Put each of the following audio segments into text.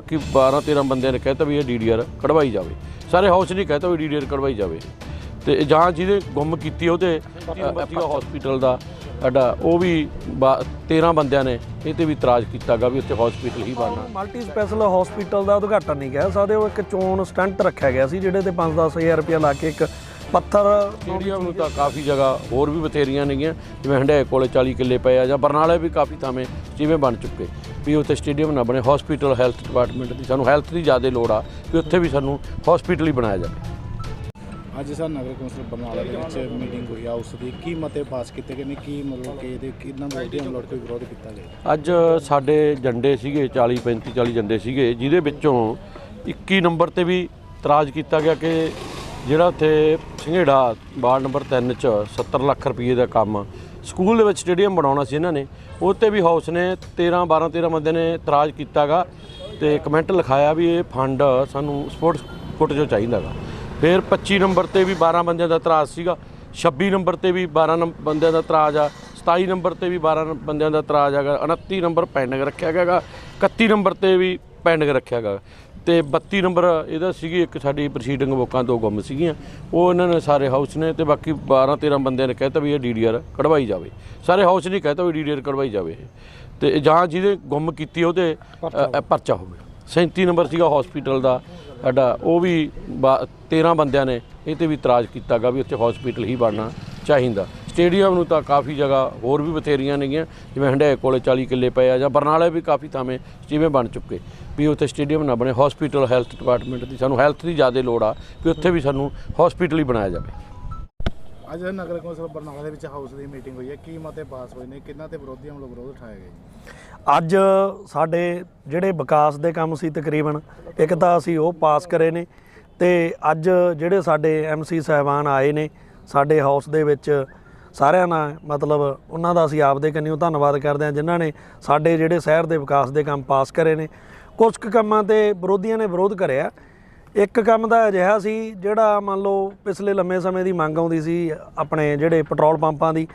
ਬਾਕੀ 12 13 ਬੰਦਿਆਂ ਨੇ ਕਹਿਤਾ ਵੀ ਇਹ ਡੀਡੀਆਰ ਕਢਵਾਈ ਜਾਵੇ। ਸਾਰੇ ਹਾਊਸ ਨੇ ਕਹਿਤਾ ਵੀ ਡੀਡੀਆਰ ਕਢਵਾਈ ਜਾਵੇ। ਤੇ ਜਾਂ ਜਿਹਦੇ ਗੁੰਮ ਕੀਤੀ ਉਹਦੇ ਹਸਪੀਟਲ ਦਾ ਸਾਡਾ ਉਹ ਵੀ ਬਾ- 13 ਬੰਦਿਆਂ ਨੇ ਇਹ ਤੇ ਵੀ ਇਤਰਾਜ਼ ਕੀਤਾਗਾ ਵੀ ਉੱਥੇ ਹਸਪੀਟਲ ਹੀ ਬਣਨਾ। ਮਲਟੀ ਸਪੈਸ਼ਲ ਹਸਪੀਟਲ ਦਾ ਉਦਘਾਟਨ ਨਹੀਂ ਕਹਿ ਸਕਦੇ ਉਹ ਇੱਕ ਚੋਣ ਸਟੰਟ ਰੱਖਿਆ ਗਿਆ ਸੀ ਜਿਹੜੇ ਤੇ 5-10000 ਰੁਪਇਆ ਲਾ ਕੇ ਇੱਕ ਪੱਥਰ ਸਟੇਡੀਅਮ ਨੂੰ ਤਾਂ ਕਾਫੀ ਜਗ੍ਹਾ ਹੋਰ ਵੀ ਬਥੇਰੀਆਂ ਨੇਗੀਆਂ ਜਿਵੇਂ ਹੰਡਾਏ ਕੋਲੇ 40 ਕਿੱਲੇ ਪਏ ਆ ਜਾਂ ਬਰਨਾਲੇ ਵੀ ਕਾਫੀ ਥਾਵੇਂ ਜਿਵੇਂ ਬਣ ਚੁੱਕੇ। ਵੀ ਉੱਥੇ ਸਟੇਡੀਅਮ ਨਾ ਬਣੇ ਹਸਪੀਟਲ ਹੈਲਥ ਡਿਪਾਰਟਮੈਂਟ ਦੀ ਸਾਨੂੰ ਹੈਲਥ ਦੀ ਜ਼ਿਆਦਾ ਲੋੜ ਆ ਵੀ ਉੱਥੇ ਵੀ ਸਾਨੂੰ ਹਸਪੀਟਲ ਹੀ ਬਣਾਇਆ ਜਾਵੇ। ਅੱਜ ਸਰ ਨਗਰ ਕੌਂਸਲ ਬਰਨਾਲਾ ਦੇ ਵਿੱਚ ਮੀਟਿੰਗ ਹੋਈ ਆ ਉਸ ਦੀ ਕੀ ਮਤੇ ਪਾਸ ਕੀਤੇ ਗਏ ਨੇ ਕੀ ਮਤਲਬ ਕਿ ਇਹਦੇ ਕਿੰਨਾ ਵਿਰੋਧੀਆਂ ਵੱਲੋਂ ਕੋਈ ਵਿਰੋਧ ਕੀਤਾ ਗਿਆ? ਅੱਜ ਸਾਡੇ ਝੰਡੇ ਸੀਗੇ 40 35 40 ਝੰਡੇ ਸੀਗੇ ਜਿਹਦੇ ਵਿੱਚੋਂ 21 ਨੰਬਰ ਤੇ ਵੀ ਇਤਰਾਜ਼ ਕੀਤਾ ਗਿਆ ਕਿ ਜਿਹੜਾ ਉੱਥੇ ਸਿੰਘੇੜਾ ਵਾਰਡ ਨੰਬਰ 3 ਚ 70 ਲੱਖ ਰੁਪਏ ਦਾ ਕੰਮ ਸਕੂਲ ਦੇ ਵਿੱਚ ਸਟੇਡੀਅਮ ਬਣਾਉਣਾ ਸੀ ਇਹਨਾਂ ਨੇ, ਉਹ 'ਤੇ ਵੀ ਹਾਊਸ ਨੇ 13 12 13 ਬੰਦੇ ਨੇ ਇਤਰਾਜ਼ ਕੀਤਾਗਾ ਤੇ ਕਮੈਂਟ ਲਿਖਾਇਆ ਵੀ ਇਹ ਫੰਡ ਸਾਨੂੰ ਸਪੋਰਟਸ ਕੋਟ ਚੋਂ ਚਾਹੀਦਾਗਾ। ਫਿਰ 25 ਨੰਬਰ ਤੇ ਵੀ 12 ਬੰਦਿਆਂ ਦਾ ਇਤਰਾਜ਼ ਸੀਗਾ 26 ਨੰਬਰ ਤੇ ਵੀ 12 ਨੰਬ- ਬੰਦਿਆਂ ਦਾ ਇਤਰਾਜ਼ ਆ 27 ਨੰਬਰ ਤੇ ਵੀ 12 ਬੰਦਿਆਂ ਦਾ ਇਤਰਾਜ਼ ਹੈਗਾ 29 ਨੰਬਰ ਪੈਂਡਿੰਗ ਰੱਖਿਆ ਗਿਆ ਗਾ 31 ਨੰਬਰ ਤੇ ਵੀ ਪੈਂਡਿੰਗ ਰੱਖਿਆ ਗਿਆ ਤੇ 32 ਨੰਬਰ ਇਹਦਾ ਸੀਗੀ ਇੱਕ ਸਾਡੀ ਪ੍ਰੋਸੀਡਿੰਗ ਬੁੱਕਾਂ ਤੋਂ ਗੁੰਮ ਸੀਗੀਆਂ। ਉਹ ਇਹਨਾਂ ਨੇ ਸਾਰੇ ਹਾਊਸ ਨੇ ਤੇ ਬਾਕੀ 12 13 ਬੰਦਿਆਂ ਨੇ ਕਹਿਤਾ ਵੀ ਇਹ ਡੀਡੀਆਰ ਕਢਵਾਈ ਜਾਵੇ। ਸਾਰੇ ਹਾਊਸ ਨੇ ਕਹਿਤਾ ਵੀ ਡੀਡੀਆਰ ਕਢਵਾਈ ਜਾਵੇ ਤੇ ਜਾਂ ਜਿਹਦੇ ਗੁੰਮ ਕੀਤੀ ਉਹਦੇ ਪਰਚਾ ਹੋਵੇ। 37 ਨੰਬਰ ਸੀਗਾ ਹਸਪੀਟਲ ਦਾ ਸਾਡਾ ਉਹ ਵੀ ਬਾ- 13 ਬੰਦਿਆਂ ਨੇ ਇਹ ਤੇ ਵੀ ਇਤਰਾਜ਼ ਕੀਤਾਗਾ ਵੀ ਉੱਥੇ ਹਸਪੀਟਲ ਹੀ ਬਣਨਾ ਚਾਹੀਦਾ। ਸਟੇਡੀਅਮ ਨੂੰ ਤਾਂ ਕਾਫੀ ਜਗ੍ਹਾ ਹੋਰ ਵੀ ਬਥੇਰੀਆਂ ਨੇਗੀਆਂ ਜਿਵੇਂ ਹੰਡਾਏ ਕੋਲੇ 40 ਕਿੱਲੇ ਪਏ ਆ ਜਾਂ ਬਰਨਾਲੇ ਵੀ ਕਾਫੀ ਥਾਵੇਂ ਜਿਵੇਂ ਬਣ ਚੁੱਕੇ। ਵੀ ਉੱਥੇ ਸਟੇਡੀਅਮ ਨਾ ਬਣੇ ਹਸਪੀਟਲ ਹੈਲਥ ਡਿਪਾਰਟਮੈਂਟ ਦੀ ਸਾਨੂੰ ਹੈਲਥ ਦੀ ਜ਼ਿਆਦਾ ਲੋੜ ਆ ਵੀ ਉੱਥੇ ਵੀ ਸਾਨੂੰ ਹਸਪੀਟਲ ਹੀ ਬਣਾਇਆ ਜਾਵੇ। ਅੱਜ ਨਗਰ ਕੌਂਸਲ ਬਰਨਾਲਾ ਦੇ ਵਿੱਚ ਹਾਊਸ ਦੀ ਮੀਟਿੰਗ ਹੋਈ ਹੈ। ਕੀ ਮਤੇ ਪਾਸ ਹੋਏ ਨੇ? ਕਿੰਨਾ ਤੇ ਵਿਰੋਧੀਆਂ ਵੱਲੋਂ ਵਿਰੋਧ ਉਠਾਇਆ ਗਿਆ ਅੱਜ ਸਾਡੇ ਜਿਹੜੇ ਵਿਕਾਸ ਦੇ ਕੰਮ ਸੀ ਤਕਰੀਬਨ ਇੱਕ ਤਾਂ ਅਸੀਂ ਉਹ ਪਾਸ ਕਰੇ ਨੇ ਤੇ ਅੱਜ ਜਿਹੜੇ ਸਾਡੇ ਐਮਸੀ ਸਾਹਿਬਾਨ ਆਏ ਨੇ ਸਾਡੇ ਹਾਊਸ ਦੇ ਵਿੱਚ ਸਾਰਿਆਂ ਨਾਲ ਮਤਲਬ ਉਹਨਾਂ ਦਾ ਅਸੀਂ ਆਪਦੇ ਕੰਨਿਓ ਧੰਨਵਾਦ ਕਰਦੇ ਹਾਂ ਜਿਨ੍ਹਾਂ ਨੇ ਸਾਡੇ ਜਿਹੜੇ ਸ਼ਹਿਰ ਦੇ ਵਿਕਾਸ ਦੇ ਕੰਮ ਪਾਸ ਕਰੇ ਨੇ। ਕੁਝ ਕੁ ਕੰਮਾਂ ਤੇ ਵਿਰੋਧੀਆਂ ਨੇ ਵਿਰੋਧ ਕਰਿਆ। ਇੱਕ ਕੰਮ ਦਾ ਅਜਿਹਾ ਸੀ ਜਿਹੜਾ ਮੰਨ ਲਓ ਪਿਛਲੇ ਲੰਮੇ ਸਮੇਂ ਦੀ ਮੰਗ ਆਉਂਦੀ ਸੀ ਆਪਣੇ ਜਿਹੜੇ ਪੈਟਰੋਲ ਪੰਪਾਂ ਦੀ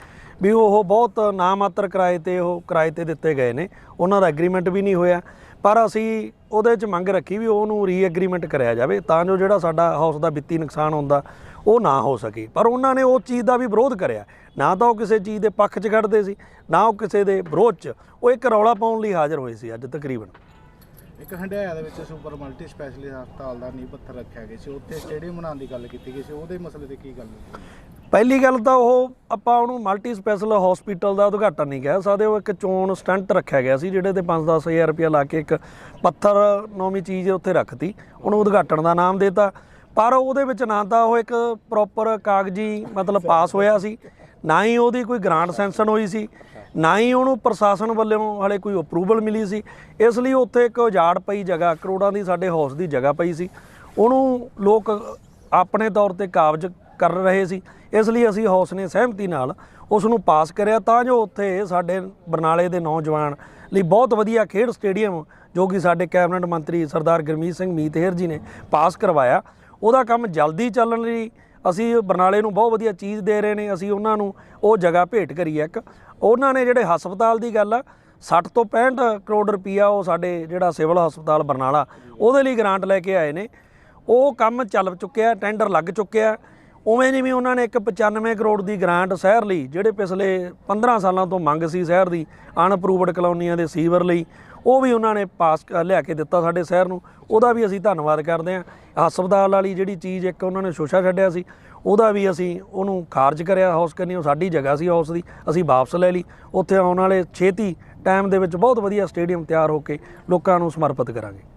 ਵੀ ਉਹ ਬਹੁਤ ਨਾਮਾਤਰ ਕਿਰਾਏ ਤੇ ਉਹ ਕਿਰਾਏ ਤੇ ਦਿੱਤੇ ਗਏ ਨੇ। ਉਹਨਾਂ ਦਾ ਐਗਰੀਮੈਂਟ ਵੀ ਨਹੀਂ ਹੋਇਆ। ਪਰ ਅਸੀਂ ਉਹਦੇ 'ਚ ਮੰਗ ਰੱਖੀ ਵੀ ਉਹਨੂੰ ਰੀਐਗਰੀਮੈਂਟ ਕਰਿਆ ਜਾਵੇ ਤਾਂ ਜੋ ਜਿਹੜਾ ਸਾਡਾ ਹਾਊਸ ਦਾ ਵਿੱਤੀ ਨੁਕਸਾਨ ਹੁੰਦਾ, ਉਹ ਨਾ ਹੋ ਸਕੇ। ਪਰ ਉਹਨਾਂ ਨੇ ਉਹ ਚੀਜ਼ ਦਾ ਵੀ ਵਿਰੋਧ ਕਰਿਆ। ਨਾ ਤਾਂ ਉਹ ਕਿਸੇ ਚੀਜ਼ ਦੇ ਪੱਖ 'ਚ ਖੜਦੇ ਸੀ, ਨਾ ਉਹ ਕਿਸੇ ਦੇ ਵਿਰੋਧ 'ਚ। ਉਹ ਇੱਕ ਰੌਲਾ ਪਾਉਣ ਲਈ ਹਾਜ਼ਰ ਹੋਏ ਸੀ ਅੱਜ ਤਕਰੀਬਨ। ਇੱਕ ਹੰਡਿਆਇਆ ਦੇ ਵਿੱਚ ਸੁਪਰ ਮਲਟੀ ਸਪੈਸ਼ਲਿਸਟ ਹਸਪਤਾਲ ਦਾ ਨੀਂਹ ਪੱਥਰ ਰੱਖਿਆ ਗਿਆ ਸੀ। ਉੱਥੇ ਸਟੇਡੀਅਮ ਬਣਾਉਣ ਦੀ ਗੱਲ ਕੀਤੀ ਗਈ ਸੀ। ਉਹਦੇ ਮਸਲੇ ਤੇ ਕੀ ਗੱਲ ਹੋਈ? ਪਹਿਲੀ ਗੱਲ ਤਾਂ ਉਹ ਆਪਾਂ ਉਹਨੂੰ ਮਲਟੀ ਸਪੈਸ਼ਲ ਹਸਪੀਟਲ ਦਾ ਉਦਘਾਟਨ ਨਹੀਂ ਕਹਿ ਸਕਦੇ, ਉਹ ਇੱਕ ਚੋਣ ਸਟੰਟ ਰੱਖਿਆ ਗਿਆ ਸੀ, ਜਿਹੜੇ ਤੇ 5-10000 ਰੁਪਇਆ ਲਾ ਕੇ ਇੱਕ ਪੱਥਰ ਨੌਵੀਂ ਚੀਜ਼ ਉੱਥੇ ਰੱਖਤੀ, ਉਹਨੂੰ ਉਦਘਾਟਨ ਦਾ ਨਾਮ ਦੇਤਾ। ਪਰ ਉਹਦੇ ਵਿੱਚ ਨਾ ਤਾਂ ਉਹ ਇੱਕ ਪ੍ਰੋਪਰ ਕਾਗਜ਼ੀ ਮਤਲਬ ਪਾਸ ਹੋਇਆ ਸੀ, ਨਾ ਹੀ ਉਹਦੀ ਕੋਈ ਗ੍ਰਾਂਟ ਸੈਂਕਸ਼ਨ ਹੋਈ ਸੀ, ਨਾ ਹੀ ਉਹਨੂੰ ਪ੍ਰਸ਼ਾਸਨ ਵੱਲੋਂ ਹਲੇ ਕੋਈ ਅਪਰੂਵਲ ਮਿਲੀ ਸੀ। ਇਸ ਲਈ ਉੱਥੇ ਇੱਕ ਉਜਾੜ ਪਈ ਜਗ੍ਹਾ, ਕਰੋੜਾਂ ਦੀ ਸਾਡੇ ਹੌਸ ਦੀ ਜਗ੍ਹਾ ਪਈ ਸੀ। ਉਹਨੂੰ ਲੋਕ ਆਪਣੇ ਤੌਰ ਤੇ ਕਾਬਜ਼ ਕਰ ਰਹੇ ਸੀ। ਇਸ ਲਈ ਅਸੀਂ ਹੌਸਲੇ ਸਹਿਮਤੀ ਨਾਲ ਉਸ ਨੂੰ ਪਾਸ ਕਰਿਆ। ਤਾਂ ਜੋ ਉੱਥੇ ਸਾਡੇ ਬਰਨਾਲੇ ਦੇ ਨੌਜਵਾਨ ਲਈ ਬਹੁਤ ਵਧੀਆ ਖੇਡ ਸਟੇਡੀਅਮ ਜੋ ਕਿ ਸਾਡੇ ਕੈਬਨਿਟ ਮੰਤਰੀ ਸਰਦਾਰ ਗੁਰਮੀਤ ਸਿੰਘ ਮੀਤਹਿਰ ਜੀ ਨੇ ਪਾਸ ਕਰਵਾਇਆ, ਉਹਦਾ ਕੰਮ ਜਲਦੀ ਚੱਲਣ ਲਈ ਅਸੀਂ ਬਰਨਾਲੇ ਨੂੰ ਬਹੁਤ ਵਧੀਆ ਚੀਜ਼ ਦੇ ਰਹੇ ਨੇ। ਅਸੀਂ ਉਹਨਾਂ ਨੂੰ ਉਹ ਜਗ੍ਹਾ ਭੇਟ ਕਰੀ ਇੱਕ। ਉਹਨਾਂ ਨੇ ਜਿਹੜੇ ਹਸਪਤਾਲ ਦੀ ਗੱਲ ਆ 60 ਤੋਂ 65 ਕਰੋੜ ਰੁਪਈਆ ਉਹ ਸਾਡੇ ਜਿਹੜਾ ਸਿਵਲ ਹਸਪਤਾਲ ਬਰਨਾਲਾ, ਉਹਦੇ ਲਈ ਗ੍ਰਾਂਟ ਲੈ ਕੇ ਆਏ ਨੇ। ਉਹ ਕੰਮ ਚੱਲ ਚੁੱਕਿਆ, ਟੈਂਡਰ ਲੱਗ ਚੁੱਕਿਆ। ਉਵੇਂ ਜਿਵੇਂ ਉਹਨਾਂ ਨੇ ਇੱਕ 95 ਕਰੋੜ ਦੀ ਗ੍ਰਾਂਟ ਸ਼ਹਿਰ ਲਈ, ਜਿਹੜੇ ਪਿਛਲੇ 15 ਸਾਲਾਂ ਤੋਂ ਮੰਗ ਸੀ ਸ਼ਹਿਰ ਦੀ ਅਨਅਪਰੂਵਡ ਕਲੋਨੀਆਂ ਦੇ ਸੀਵਰ ਲਈ, ਉਹ ਵੀ ਉਹਨਾਂ ਨੇ ਪਾਸ ਕਰ- ਲਿਆ ਕੇ ਦਿੱਤਾ ਸਾਡੇ ਸ਼ਹਿਰ ਨੂੰ। ਉਹਦਾ ਵੀ ਅਸੀਂ ਧੰਨਵਾਦ ਕਰਦੇ ਹਾਂ। ਹਸਪਤਾਲ ਵਾਲੀ ਜਿਹੜੀ ਚੀਜ਼ ਇੱਕ ਉਹਨਾਂ ਨੇ ਸ਼ੋਸ਼ਾ ਛੱਡਿਆ ਸੀ, ਉਹਦਾ ਵੀ ਅਸੀਂ ਉਹਨੂੰ ਖਾਰਜ ਕਰਿਆ ਹਾਊਸ ਕਰਨੀ ਉਹ ਸਾਡੀ ਜਗ੍ਹਾ ਸੀ ਹਾਊਸ ਦੀ, ਅਸੀਂ ਵਾਪਸ ਲੈ ਲਈ। ਉੱਥੇ ਆਉਣ ਵਾਲੇ ਛੇਤੀ ਟਾਈਮ ਦੇ ਵਿੱਚ ਬਹੁਤ ਵਧੀਆ ਸਟੇਡੀਅਮ ਤਿਆਰ ਹੋ ਕੇ ਲੋਕਾਂ ਨੂੰ ਸਮਰਪਿਤ ਕਰਾਂਗੇ।